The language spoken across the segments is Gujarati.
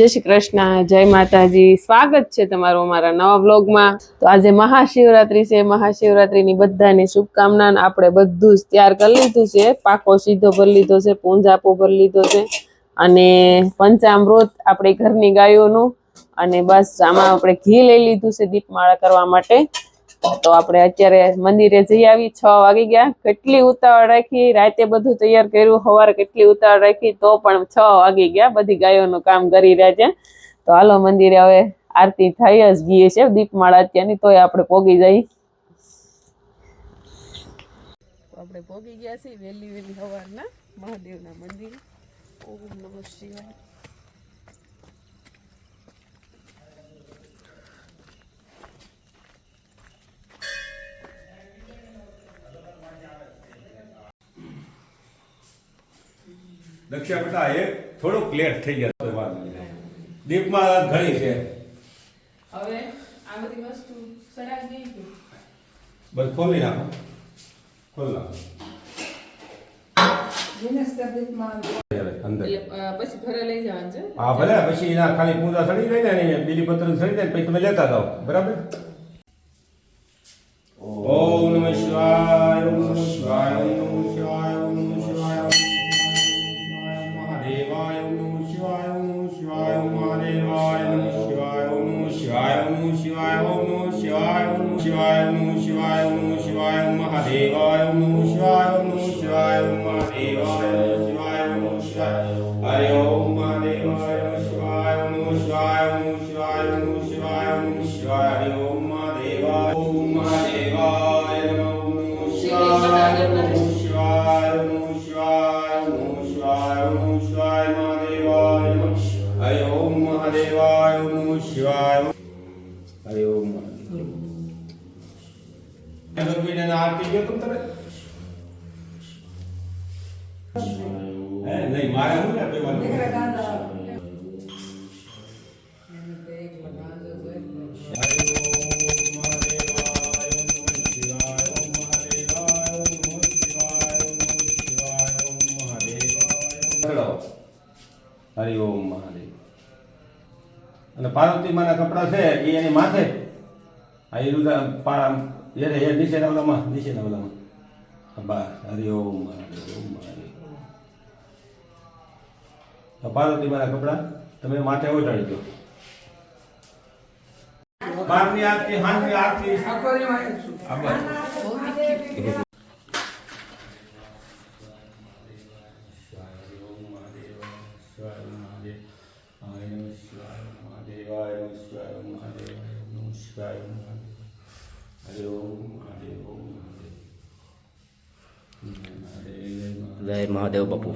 જય શ્રી કૃષ્ણ, જય માતાજી. સ્વાગત છે તમારું અમારા નવા વ્લોગમાં. તો આજે મહાશિવરાત્રી છે. મહાશિવરાત્રીની બધાની શુભકામના આપણે બધું જ તૈયાર કરી લીધું છે. પાકો સીધો ભરી લીધો છે પૂંજાપો ભરી લીધો છે. અને પંચામૃત આપણી ઘરની ગાયોનું. અને બસ આમાં આપણે ઘી લઈ લીધું છે દીપમાળા કરવા માટે. તો આપણે અત્યારે મંદિરે જઈ આવી, છ વાગી ગયા. કેટલી ઉતાવળ રાખી? રાતે બધું તૈયાર કર્યું, સવારે કેટલી ઉતાવળ રાખી? તો પણ છ વાગી ગયા. બધી ગાયોનું કામ કરી રહ્યા છે. તો હાલો મંદિરે હવે આરતી થઈ જ ગઈ છે. દીપમાળા અત્યારની, તોય આપણે પોગી જઈ આપણે પોગી ગયા છીએ વહેલી વહેલી સવારના. મહાદેવના મંદિરે. ઓમ નમઃ શિવાય. દક્ષિણા બેટા એ થોડુંક લેટ થઈ ગયા તો વાત. નહીં. દીપમાં ઘણી છે. હવે આ બધી વસ્તુ સડાઈ ગઈ બસ ખોલી નાખો. ખોલ નાખો. પછી ઘરે લઈ જવાનું છે? હા ભલે પછી એના ખાલી પૂંજા સડી જાય ને બીલી પત્ર સડી જાય પછી તમે લેતા જાઓ. બરાબર? ઓમ નમઃ શિવાય. મહાદેવાય આરતી ગયો તું તમે? હે નહીં મારે હું ને? પેવાનું હરિ ઓમ મહાદેવ. અને પાર્વતી માના કપડા છે એ એની માથે? આ એ રૂદા પાળા એને એ નીચેના ઓલામાં નીચેના ઓલામાં બસ હરિ ઓમ મહાદેવ ઓમ તો પાર્વતી માના કપડા તમે માથે ઓઢાડી દો બારની આરતી હાંજની આરતી આ બસ. જય મહાદેવ બાપુ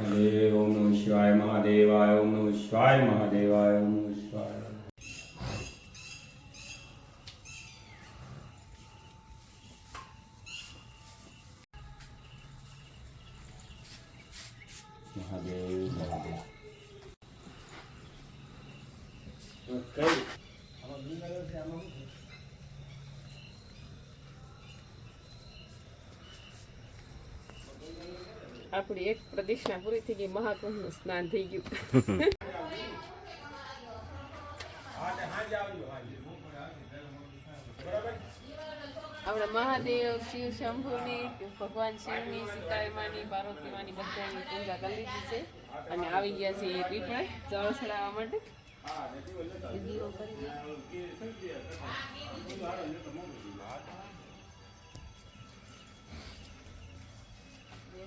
ઓમ નમઃ શિવાય મહાદેવાય ઓમ નમઃ શિવાય મહાદેવાય ઓમ નમઃ શિવાય મહાદેવ મહાદેવ આપણી એક પ્રદક્ષિણા પૂરી થઈ ગઈ, મહાકુંભનું સ્નાન થઈ ગયું. આપણે મહાદેવ, શિવ, શંભુની, ભગવાન શિવની સીતામાની પાર્વતીમાની બધાની પૂજા કરી લીધી છે. અને આવી ગયા છે એ પીપળે જળ ચડાવવા માટે.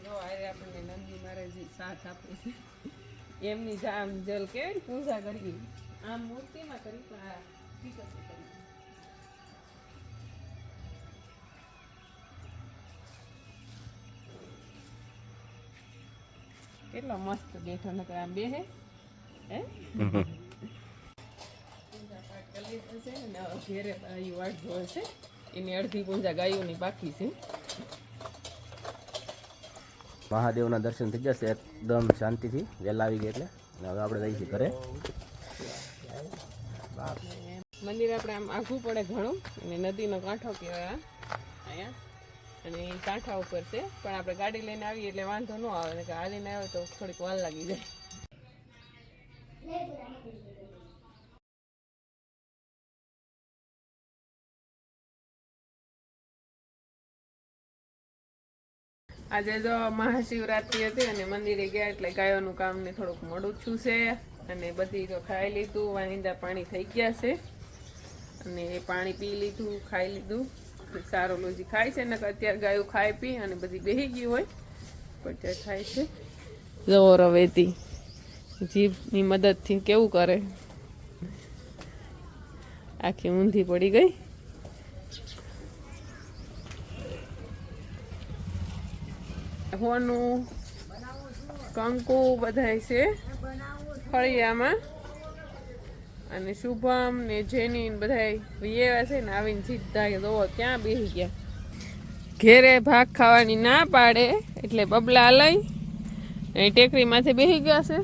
જો એમની આમ જલ કેવી પૂજા કરી આમ મૂર્તિમાં કરી કેટલો મસ્ત બેઠો, નકર આમ બેહે. હે? પૂજા પાઠ કરી લીધો છે ને ઘેરે વાટ છે એની અડધી પૂજા ગાયોની બાકી છે. મહાદેવના દર્શન થઈ જશે એકદમ શાંતિથી. વહેલા આવી ગયા એટલે. હવે આપણે છીએ ઘરે. મંદિર આપણે આમ આઘું પડે ઘણું. અને નદીનો કાંઠો કહેવાય અહીંયા. અને કાંઠા ઉપર છે. પણ આપણે ગાડી લઈને આવીએ એટલે વાંધો ન આવે. હાલીને આવે તો થોડીક વાર લાગી જાય. આજે જો મહાશિવરાત્રી હતી અને મંદિરે ગયા એટલે ગાયોનું કામ ને થોડુંક મોડું છું છે. અને બધી તો ખાઈ લીધું વાંદા પાણી થઈ ગયા છે. અને એ પાણી પી લીધું, ખાઈ લીધું. સારું લોજી ખાય છે ને અત્યારે ગાયો ખાઈ પી અને બધી બેહી ગઈ હોય. ત્યાં ખાય છે. જવો રવેતી. જીભની મદદથી કેવું કરે? આખી ઊંધી પડી ગઈ. હોનું, કંકુ બધાય છે ફળિયામાં. અને શુભમ ને જેની બધાય વિયેવા છે ને આવીને સીધા જોવો ક્યાં બેસી ગયા. ઘેરે ભાગ ખાવાની ના પાડે, એટલે બબલા લઈ એ ટેકરીમાંથી માથે બેસી ગયા છે.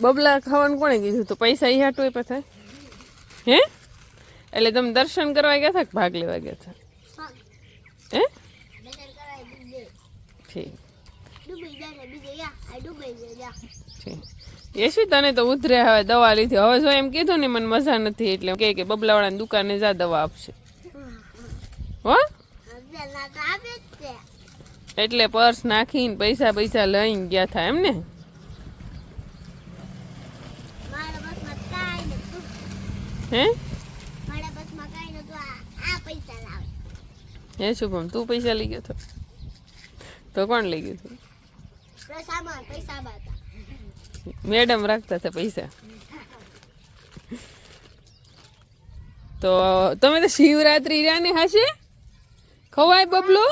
બબલા ખાવાનું કોણે કીધું તો? પૈસા ઈ હાટું પાછા હે? એટલે તમે દર્શન કરવા ગયા હતા કે ભાગ લેવા ગયા હતા ઠીક. ઠીક. યશવી તને તો ઉતરે હવે દવા લીધી. હવે જો એમ કીધું ને મને મજા નથી એટલે કે કે બબલાવાળાની દુકાને જા દવા આપશે. હો? એટલે પર્સ નાખીને પૈસા પૈસા લઈને ગયા હતા એમ ને? હે? હે શુભમ તું પૈસા લઈ ગયો હતો તો કોણ લઈ ગયું હતું. મેડમ રાખતા હતા પૈસા. તો તમે તો શિવરાત્રી રાની હશે? ખવાય બબલો?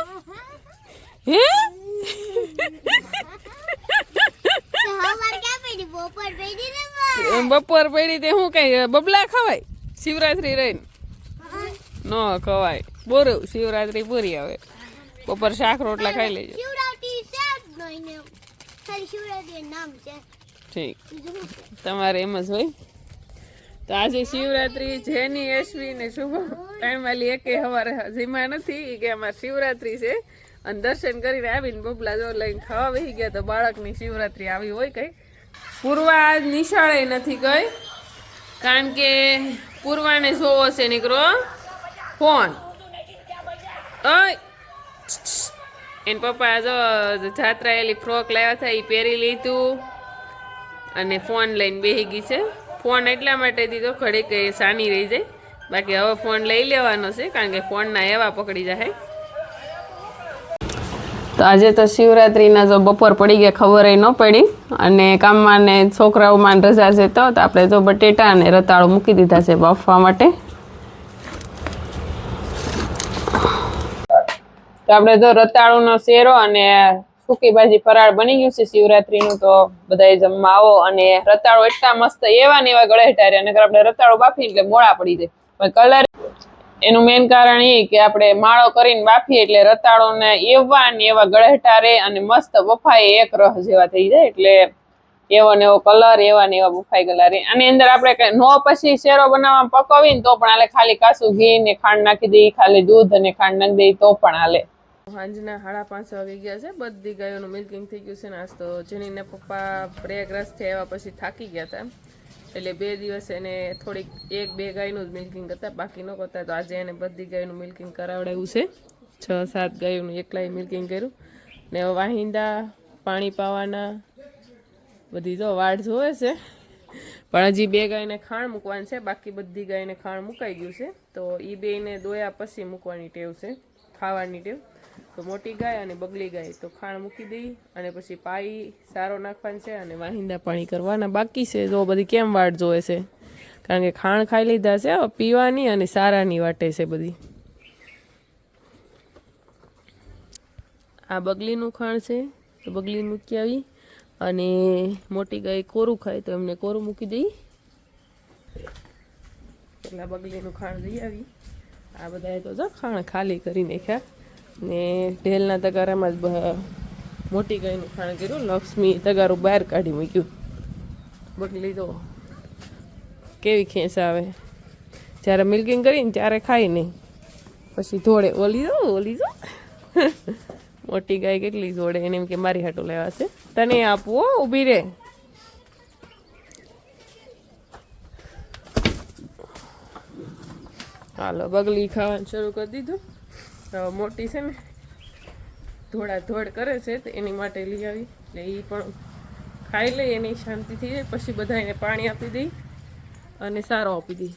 હે? બપોર પડી તે હું કઈ બબલા ખવાય? શિવરાત્રી રહીને. ન ખવાય. બોરું શિવરાત્રી પૂરી આવે બપોર શાક રોટલા ખાઈ લેજો. ઠીક. તમારે એમ જ હોય. તો આજે શિવરાત્રી જેની યશવી ને શુભમ ત્રણ વાલી એકે હવારે જીમા નથી. કે અમારે શિવરાત્રી છે. અને દર્શન કરીને આવીને બબલા જો લઈને ખાવા બેસી ગયા તો બાળકની શિવરાત્રી આવી હોય કઈ પૂર્વા આજ નિશાળે નથી ગઈ. કારણ કે પૂર્વાને જોવો છે નીકળો. ફોન એન પપ્પા જો જાત્રા એલી ફ્રોક લાવ્યા હતા એ પહેરી લીધું અને ફોન લઈને બેસી ગઈ છે. ફોન એટલા માટે દીધો ઘડીક સાની રહી જાય. બાકી હવે ફોન લઈ લેવાનો છે, કારણ કે ફોનના એવા પકડી જાય. તો આજે તો શિવરાત્રિના જો બપોર પડી ગયા, ખબર ન પડી. અને કામમાં ને છોકરાઓમાં રજા છે તો આપણે તો બટેટા અને રતાળો મૂકી દીધા છે બફવા માટે. તો આપણે રતાળુનો શેરો અને સૂકી ભાજી ફરાળ બની ગયું છે શિવરાત્રીનું, તો બધા જમવા આવો અને રતાળો એટલા મસ્ત એવા ને એવા ગળે ટારે અને આપણે રતાળો બાફી એટલે મોળા પડી જાય. કલર એનું મેઇન કારણ એ કે આપણે માળો કરીને બાફીએ એટલે રતાળો ને એવા ને એવા ગળેટા રહે અને મસ્ત બફાય એક રહ જેવા થઈ જાય એટલે એવો ને એવો કલર એવા ને એવા બફાઈ ગયેલા રહે અને અંદર આપણે નો પછી શેરો બનાવવા પકવીને તો પણ હાલે ખાલી કાસું ઘી ને ખાંડ નાખી દઈએ, ખાલી દૂધ અને ખાંડ નાખી દઈએ તો પણ હાલે. સાંજના સાડા પાંચ વાગી ગયા છે. બધી ગાયોનું મિલ્કિંગ થઈ ગયું છે ને આજ તો જેનીને પપ્પા પ્રયાગરાજથી આવ્યા પછી થાકી ગયા હતા. એટલે બે દિવસ એને થોડીક એક બે ગાયનું જ મિલ્કિંગ કરતા, બાકી ન કરતા. તો આજે એને બધી ગાયનું મિલ્કિંગ કરાવડાવ્યું છે. છ સાત ગાયોનું એકલાય મિલ્કિંગ કર્યું. ને વાહિંદા, પાણી પાવાના, બધી તો વાડ જોવે છે. પણ હજી બે ગાયને ખાણ મૂકવાનું છે. બાકી બધી ગાયને ખાણ મુકાઈ ગયું છે. તો એ બેને દોયા પછી મૂકવાની ટેવ છે. ખાવાની ટેવ. તો મોટી ગાય અને બગલી ગાય. તો ખાણ મૂકી દઈ અને પછી પાઈ સારો નાખવાનું છે અને વાહિંદા પાણી કરવાના બાકી છે. જો બધી કેમ વાટ જોવે છે? કારણ કે ખાણ ખાઈ લીધા છે પીવાની અને સારાની વાટે છે બધી. આ બગલીનું ખાણ છે. તો બગલી મૂકી આવી અને મોટી ગાય કોરું ખાય તો એમને કોરું મૂકી દઈ. પેલા બગલીનું ખાણ લઈ આવી. આ બધાએ તો જો ખાણ ખાલી કરી નાખ્યા. ને ઢેલના તગારામાં જ મોટી ગાયનું ખાણ કર્યું. લક્ષ્મી તગારું બહાર કાઢી મૂક્યું. બગલી તો કેવી ખેંચ આવે? જ્યારે મિલ્કિંગ કરીને ત્યારે ખાય નહીં. પછી ધોળે ઓલી જો ઓલી જો. મોટી ગાય કેટલી જોડે એને એમ કે મારી હાટું લેવા છે. તને આપવો ઊભી રે. હાલો, બગલી ખાવાનું શરૂ કરી દીધું. મોટી છે ને ધોળા ધોળ કરે છે તો એની માટે લઈ આવી. એટલે એ પણ ખાઈ લઈ, એની શાંતિ થઈ જાય. પછી બધા એને પાણી આપી દઈ અને સારો આપી દઈ.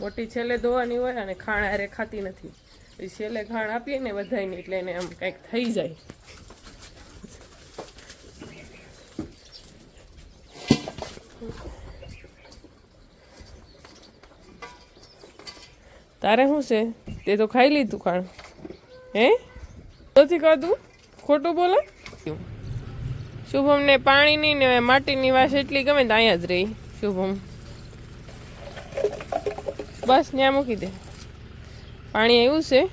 મોટી છેલ્લે ધોવાની હોય અને ખાણ અરે ખાતી નથી. છેલ્લે ખાણ આપીએ ને બધાને એટલે એને આમ કંઈક થઈ જાય. તારે શું છે? તે તો ખાઈ લીધું ખાણ. હે? નથી ખાધું? ખોટું બોલે? શુભમને પાણીની ને માટીની વાસ એટલી ગમે તો અહીંયા જ રહી, શુભમ. બસ, ત્યાં મૂકી દે. પાણી આવ્યું છે,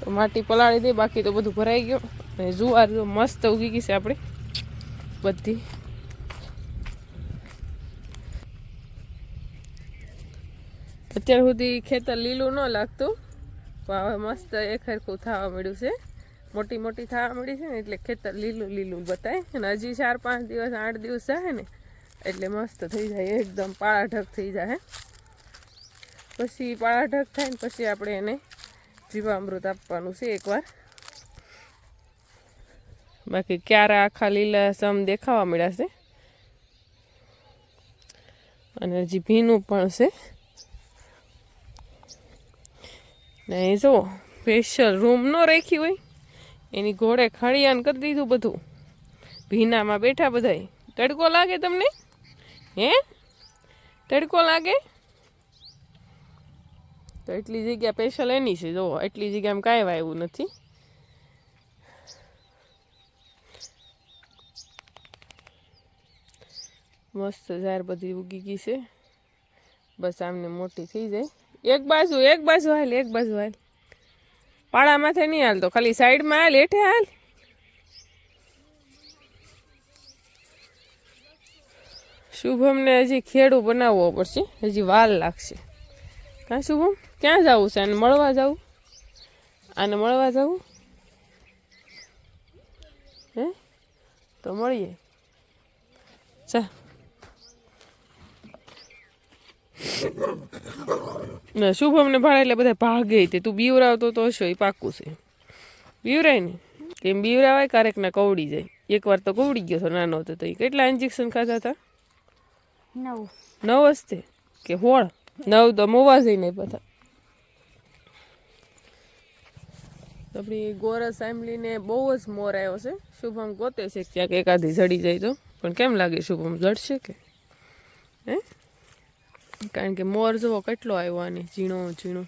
તો માટી પલાળી દે, બાકી તો બધું ભરાઈ ગયું. અને જુવાર જો મસ્ત ઉગી ગઈ છે આપણી. બધી. અત્યાર સુધી ખેતર લીલું ન લાગતું, પણ હવે મસ્ત એક હરખું થવા મળ્યું છે. મોટી મોટી થવા મળી છે ને, એટલે ખેતર લીલું લીલું બતાય. અને હજી ચાર પાંચ દિવસ, આઠ દિવસ જાય ને, એટલે મસ્ત થઈ જાય, એકદમ પાળાઢક થઈ જાય પછી પાળાઢક થાય ને, પછી આપણે એને જીવામૃત આપવાનું છે એકવાર. બાકી ક્યારે આખા લીલા સમ દેખાવા મળ્યા છે. અને હજી ભીનું પણ છે. ને એ જો સ્પેશિયલ રૂમ ન રાખી હોય. એની ઘોડે ખડિયાન કરી દીધું બધું. ભીનામાં બેઠા બધાય. તડકો લાગે તમને? હે? તડકો લાગે? તો એટલી જગ્યા સ્પેશિયલ એની છે. જો, એટલી જગ્યામાં કાંઈ વાયવું નથી. મસ્ત ઝાર બધી ઉગી ગઈ છે. બસ આમને મોટી થઈ જાય. એક બાજુ એક બાજુ હાલ, એક બાજુ હાલ. પાળા માથે નહીં હાલતો, ખાલી સાઈડમાં હાલ એઠે હાલ. શુભમને હજી ખેડું બનાવવો પડશે, હજી વાલ લાગશે. કાં શુભમ? ક્યાં જવું છે? આને મળવા જવું? આને મળવા જવું? હે? તો મળીએ. ચા ના શુભમને ભાડે એટલે બધા ભાગે તે. તું બીવરાવતો તો હશો એ પાકું છે. બીવરાય ને? કેમ બીવરાવાય ક્યારેક ના કવડી જાય. એકવાર તો કવડી ગયો હતો નાનો હતો તો એ કેટલા ઇન્જેક્શન ખાધા હતા? નવ. નવ હસ્તે કે હોળ? નવ તો મોવા જઈને બધા આપણી ગોરસ આંબલીને બહુ જ મોર આવ્યો છે. શુભમ ગોતે છે ક્યાંક એકાદી જડી જાય તો. પણ કેમ લાગે શુભમ જડશે કે? હે? કારણ કે મોર જુઓ કેટલો આવ્યો આને, ઝીણો ઝીણો.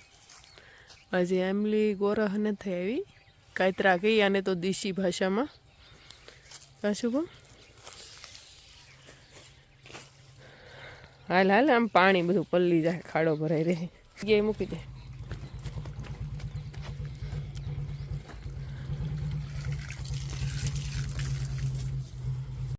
હજી એમલી ગોરહ નથી આવી. કાતરા કહી આને તો દેશી ભાષામાં. હા બહુ હાલ હાલ, આમ પાણી બધું પલ્લી જાય, ખાડો ભરાઈ રહે. જગ્યાએ મૂકી દે.